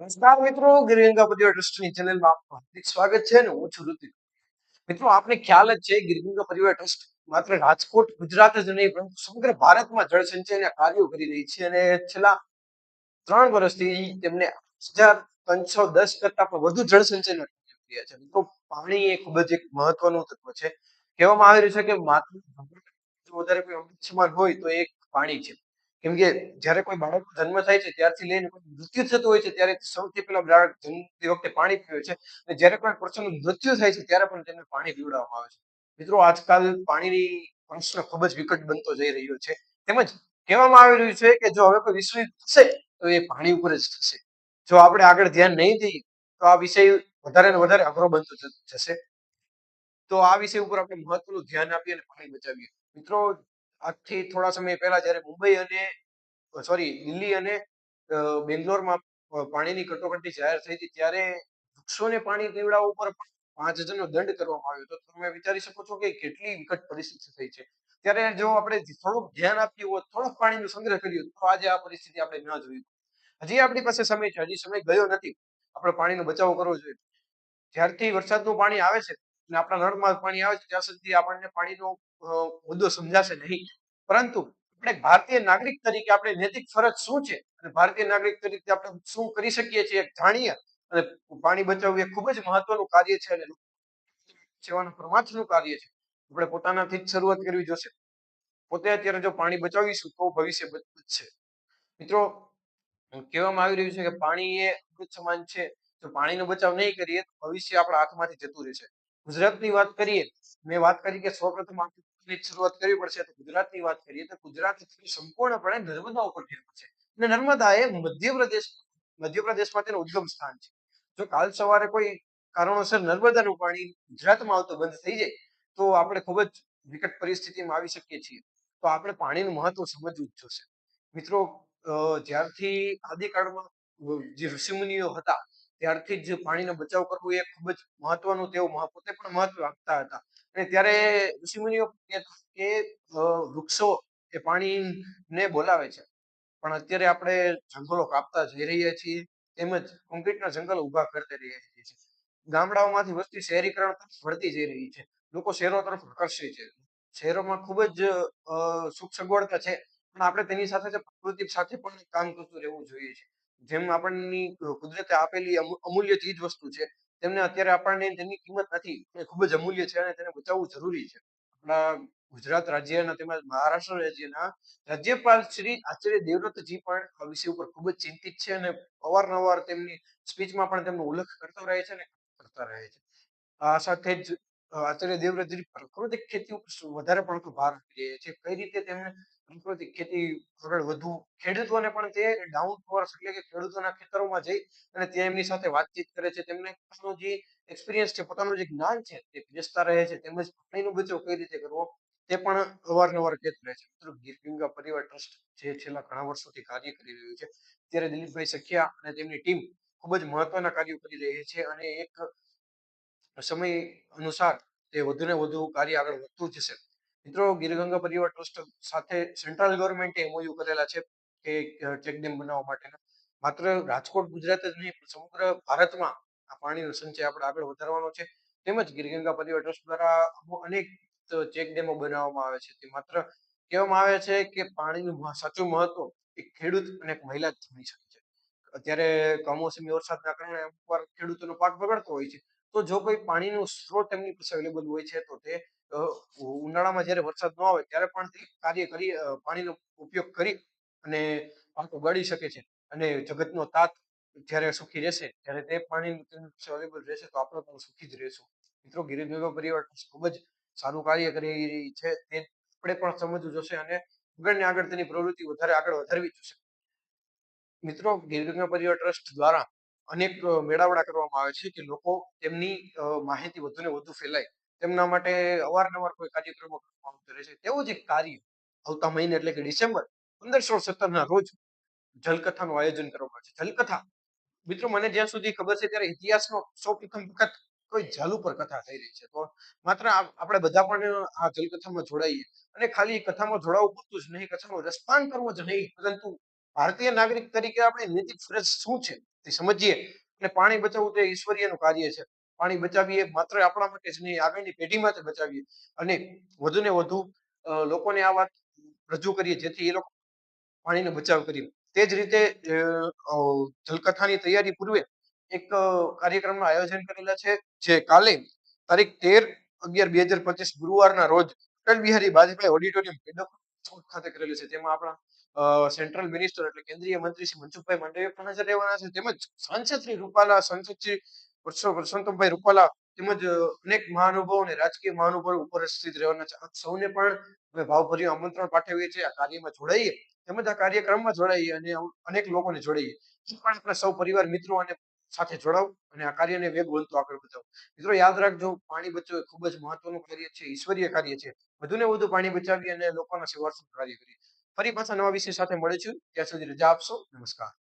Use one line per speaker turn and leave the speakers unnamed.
નમસ્કાર મિત્રો ગિરિગંગાપતિઓ ટ્રસ્ટની ચેનલમાં આપનું હાર્દિક સ્વાગત છે અને હું છું ઋતિક. મિત્રો, આપને ખ્યાલ જ છે ગિરિગંગા પરિવાર ટ્રસ્ટ માત્ર રાજકોટ, ગુજરાત જ નહીં, પરંતુ સમગ્ર ભારતમાં જળ સંચયના કાર્યો કરી રહી છે અને છેલ્લા ત્રણ વર્ષથી તેમને હજાર ત્રણસો દસ કરતા પણ વધુ જળ સંચયના કાર્યો છે. મિત્રો, પાણી એ ખૂબ જ એક મહત્વનું તત્વ છે. કહેવામાં આવી રહ્યું છે કે માત્ર વધારે કોઈ અમૃત હોય તો એક પાણી છે. કેમ કે જ્યારે કોઈ બાળકનો જન્મ થાય છે, ત્યારથી લઈને કોઈ મૃત્યુ થતું હોય છે, ત્યારે સૌથી પહેલા બાળક જન્મતી વખતે પાણી પીવે છે. અને જ્યારે કોઈ પર્સનનું મૃત્યુ થાય છે, ત્યારે પણ તેમને પાણી પીવડાવવામાં આવે છે. મિત્રો, આજકાલ પાણીની પ્રશ્ન ખૂબ જ વિકટ બનતો જઈ રહ્યો છે. તેમજ કહેવામાં આવી રહ્યું છે કે જો હવે કોઈ વિશ્વ થશે, તો એ પાણી ઉપર જ થશે. જો આપણે આગળ ધ્યાન નહીં દઈએ, તો આ વિષય વધારે ને વધારે અઘરો બનતો જશે. તો આ વિષય ઉપર આપણે મહત્વનું ધ્યાન આપીએ અને પાણી બચાવીએ. મિત્રો આજથી થોડા સમય પહેલા જ્યારે મુંબઈ અને, સોરી, દિલ્હી અને બેંગ્લોરમાં પાણીની કટોકટી જાહેર થઈ હતી, ત્યારે વૃક્ષોને પાણી પીવડાવવા ઉપર પાંચ હજારનો દંડ કરવામાં આવ્યો તો તમે વિચારી શકો છો કે કેટલી વિકટ પરિસ્થિતિ થઈ છે. ત્યારે જો આપણે થોડુંક ધ્યાન આપ્યું હોત, થોડોક પાણીનો સંગ્રહ કર્યો તો આજે આ પરિસ્થિતિ આપણે ન જોઈ હજી આપણી પાસે સમય છે, હજી સમય ગયો નથી. આપણે પાણીનો બચાવ કરવો જોઈએ. જ્યારથી વરસાદનું પાણી આવે છે આપણા નળમાં પાણી આવે છે, ત્યાં સુધી આપણને પાણીનો મુદ્દો સમજાશે નહીં. પરંતુ આપણે ભારતીય નાગરિક તરીકે આપણે નૈતિક ફરજ શું છે? અને ભારતીય નાગરિક તરીકે આપણે શું કરી શકીએ છીએ જાણીએ? અને પાણી બચાવવું એ ખૂબ જ મહત્વનું કાર્ય છે અને સેવાનું પરમાર્થનું કાર્ય છે. આપણે પોતાનાથી જ શરૂઆત કરવી જોશે. પોતે અત્યારે જો પાણી બચાવીશું તો ભવિષ્ય બચ- બચશે. મિત્રો કહેવામાં આવી રહ્યું છે કે પાણી એ અમૃત સમાન છે. જો પાણીનો બચાવ નહીં કરીએ તો ભવિષ્ય આપણા હાથમાંથી જતું રહેશે. ગુજરાતની વાત કરીએ, મેં વાત કરી કે સૌપ્રથમ જ શરૂઆત કરવી પડશે, તો ગુજરાતની વાત કરીએ તો ગુજરાત સંપૂર્ણપણે નર્મદા ઉપર નિર્ભર છે. અને નર્મદા એ મધ્યપ્રદેશ, મધ્યપ્રદેશમાં તેનું ઉદ્ગમ સ્થાન છે. જો કાલ સવારે કોઈ કારણોસર નર્મદાનું પાણી ગુજરાતમાં આવતું બંધ થઈ જાય, તો આપણે ખૂબ જ વિકટ પરિસ્થિતિમાં આવી શકીએ છીએ. તો આપણે પાણીનું મહત્વ સમજવું જ જોશે. મિત્રો જ્યારથી આદિકાળમાં જે ઋષિમુનિઓ હતા ત્યારથી જ પાણીનો બચાવ કરવો એ ખૂબ જ મહત્વનું તેઓ પોતે પણ મહત્વ આપતા હતા. અને ત્યારે ઋષિમુનિઓ કે વૃક્ષો એ પાણીને બોલાવે છે. પણ અત્યારે આપણે જંગલો કાપતા જઈ રહ્યા છીએ તેમજ કોન્ક્રીટના જંગલો ઊભા કરતા રહ્યા છીએ ગામડાઓમાંથી વસ્તી શહેરીકરણ તરફ વળતી જઈ રહી છે. લોકો શહેરો તરફ આકર્ષે છે. શહેરોમાં ખૂબ જ સુખ સગવડતા છે. પણ આપણે તેની સાથે પ્રકૃતિ સાથે પણ કામ કરતું રહેવું જોઈએ છે. જેમ આપણની કુદરતે આપેલી અમૂલ્ય ચીજ વસ્તુ છે, તેમને અત્યારે આપણને તેની કિંમત નથી. એ ખૂબ જ અમૂલ્ય છે અને તેને બચાવવું જરૂરી છે. આપણા ગુજરાત રાજ્યના તેમજ મહારાષ્ટ્ર રાજ્યના રાજ્યપાલ શ્રી આચાર્ય દેવવ્રતજી પણ આ વિષય ઉપર ખૂબ જ ચિંતિત છે અને અવારનવાર તેમની સ્પીચમાં પણ તેમનો ઉલ્લેખ કરતો રહે છે અને કરતા રહે છે. આ સાથે જ આચાર્ય દેવવ્રતજી પ્રાકૃતિક ખેતી ઉપર વધારે પડતો ભાર રહ્યા છે. કઈ રીતે તેમને પ્રાકૃતિક ખેતી આગળ વધુ ખેડૂતોને પણ તે ડાઉન ફોર્સ એટલે કે ખેડૂતોના ખેતરોમાં જઈ અને ત્યાં એમની સાથે વાતચીત કરે છે. તેમને પોતાનો જે એક્સપિરિયન્સ છે, પોતાનું જે જ્ઞાન છે તે વેચતા રહે છે. તેમજ પાણીનો બચાવ કઈ રીતે કરવો તે પણ અવારનવાર કહેતું રહે છે. મિત્રો, ગીર ગંગા પરિવાર ટ્રસ્ટ જે છેલ્લા ઘણા વર્ષોથી કાર્ય કરી રહ્યું છે, ત્યારે દિલીપભાઈ સખિયા અને તેમની ટીમ ખૂબ જ મહત્વના કાર્યો કરી રહી છે અને એક સમય અનુસાર તે વધુ ને વધુ કાર્ય આગળ વધતું જશે. મિત્રો ગીરગંગા પરિવાર ટ્રસ્ટ સાથે સેન્ટ્રલ ગવર્મેન્ટે એમઓયુ કરેલા છે કે ચેકડેમ બનાવવા માટેના. માત્ર રાજકોટ, ગુજરાત જ નહીં સમગ્ર ભારતમાં આ પાણીનો સંચય આપણે આગળ વધારવાનો છે. તેમજ ગીરગંગા પરિવાર ટ્રસ્ટ દ્વારા અનેક ચેકડેમો બનાવવામાં આવે છે. તે માત્ર કહેવામાં આવે છે કે પાણીનું સાચું મહત્વ એક ખેડૂત અને એક મહિલા જ જાણી શકે છે. અત્યારે કમોસમી વરસાદના કારણે ખેડૂતોનો પાક બગડતો હોય છે. તો જો કોઈ પાણીનો સ્ત્રોત એમની પાસે અવેલેબલ હોય છે, તો તે ઉનાળામાં જ્યારે વરસાદ ન આવે ત્યારે પણ તે કાર્ય કરી પાણીનો ઉપયોગ કરી અને પાક ઉગાડી શકે છે અને જગતનો તાત જ્યારે સુખી રહેશે, ત્યારે તે પાણી અવેલેબલ રહેશે તો આપણે પણ સુખી જ રહેશું. મિત્રો ગિરિનગર પરિવાર ખૂબ જ સારું કાર્ય કરી રહી છે, તે આપણે પણ સમજવું જોશે અને આગળ ને આગળ તેની પ્રવૃત્તિ વધારે આગળ વધારવી જોશે. મિત્રો ગિરગંગા પરિવાર ટ્રસ્ટ દ્વારા અનેક મેળાવડા કરવામાં આવે છે કે લોકો તેમની માહિતી વધુ ને વધુ ફેલાય. તેમના માટે અવારનવાર કોઈ કાર્યક્રમો કરવામાં આવતા છે. તેવું જ એક કાર્ય આવતા મહિને એટલે કે ડિસેમ્બર પંદરસો સત્તર ના રોજ જલકથાનું આયોજન કરવામાં આવે છે. જલકથા, મિત્રો, મને જ્યાં સુધી ખબર છે ત્યારે ઇતિહાસનો સૌ પ્રથમ વખત કોઈ જલ ઉપર કથા થઈ રહી છે. તો માત્ર આપણે બધા પણ આ જલકથામાં જોડાઈએ અને ખાલી કથામાં જોડાવું પૂરતું જ નહીં કથાનું રસપાન કરવું જ નહીં, પરંતુ ભારતીય નાગરિક તરીકે આપણે નૈતિક ફરજ શું છે તે સમજીએ અને પાણી બચાવવું તે ઈશ્વરીયનું કાર્ય છે. પાણી બચાવીએ, માત્ર આપણા માટે જ નહીં, આગળની પેઢી માટે બચાવીએ. અને વધુને વધુ લોકોને આ વાત રજૂ કરીએ, જેથી એ લોકો પાણીનો બચાવ કરીએ. તે જ રીતે જલકથાની તૈયારી પૂર્વે એક કાર્યક્રમનું આયોજન કરેલા છે, જે કાલે તારીખ તેર અગિયાર બે હજાર પચીસ ગુરુવારના રોજ અટલ બિહારી વાજપેયી ઓડિટોરિયમ ખાતે કરેલું છે. તેમાં આપણા સેન્ટ્રલ મિનિસ્ટર એટલે કેન્દ્રીય મંત્રી શ્રી મનસુખભાઈ માંડવીય પણ હાજર રહેવાના છે. તેમજ સાંસદ શ્રી રૂપાલા, સાંસદ શ્રી પરસો- રૂપાલા તેમજ અનેક મહાનુભાવો અને રાજકીય મહાનુભાવો ઉપસ્થિત રહેવાના છે આપ સૌને પણ અમે ભાવભર્યું આમંત્રણ પાઠવીએ છીએ. આ કાર્યમાં જોડાઈએ તેમજ આ કાર્યક્રમમાં જોડાઈએ અને અનેક લોકોને જોડાઈએ. પણ આપણા સૌ પરિવાર મિત્રો અને સાથે જોડાવ અને આ કાર્યને વેગવંતો આગળ વધાવો. મિત્રો, યાદ રાખજો, પાણી બચાવવું એ ખૂબ જ મહત્વનું કાર્ય છે, ઈશ્વરીય કાર્ય છે. વધુ ને વધુ પાણી બચાવી અને લોકોના સેવાર્થનું કાર્ય કરીએ. ફરી પાછા નવા વિષય સાથે મળીશું. ત્યાં સુધી રજા આપશો. નમસ્કાર.